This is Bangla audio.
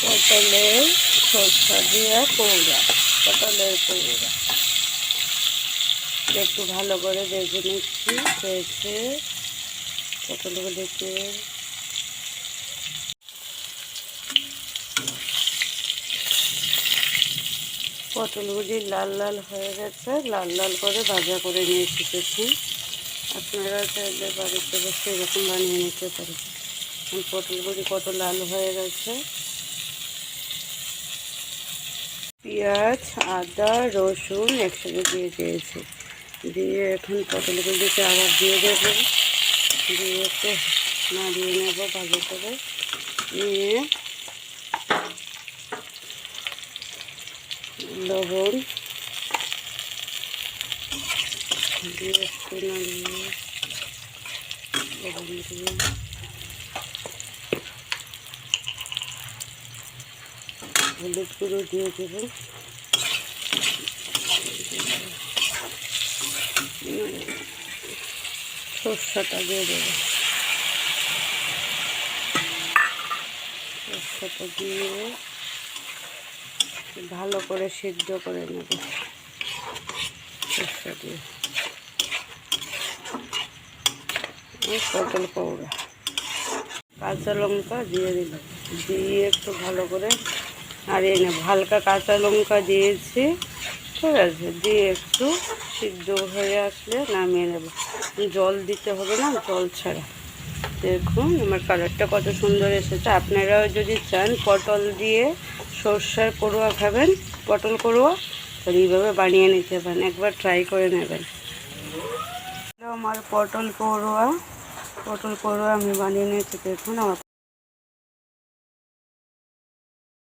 পটলের সরষা দিয়ে পৌড়া পটলের পৌড়া একটু ভালো করে বেজে নিচ্ছি, ভেজে পটলগুলিকে পটলগুলি লাল লাল হয়ে গেছে, লাল লাল করে ভাজা করে নিয়ে শিখেছি আপনারা চাইলে বাড়িতে বসে এরকম বানিয়ে নিতে পারেন। পটলগুলি কত লাল হয়ে গেছে। পেঁয়াজ, আদা, রসুন একসাথে দিয়ে দিয়েছি। দিয়ে এখন পটলগুলিকে আবার দিয়ে দেবো। দিয়ে একটু নাড়িয়ে নেব ভালো করে। নিয়ে লবণ দিয়ে একটু নাড়িয়ে লবণ দিয়ে হলুদ গুঁড়ো দিয়ে দেবো সর্ষাটা দিয়ে দেবো। সর্ষাটা দিয়ে ভালো করে সিদ্ধ করে নেব। সর্ষা দিয়ে। পটল কৌড়া কাঁচা লঙ্কা দিয়ে দিলাম। দিয়ে একটু ভালো করে নাড়িয়ে নেব। হালকা কাঁচা লঙ্কা দিয়েছি, ঠিক আছে? দিয়ে একটু সিদ্ধ হয়ে আসলে নামিয়ে নেব। জল দিতে হবে না, জল ছাড়া। দেখুন আমার কালারটা কত সুন্দর এসেছে। আপনারাও যদি চান পটল দিয়ে সর্ষার করোয়া খাবেন, পটল করোয়া তাহলে এইভাবে বানিয়ে নিতে পারেন। একবার ট্রাই করে নেবেন। আমার পটল করোয়া পটল করে আমি বানিয়ে নিয়েছি দেখুন আমার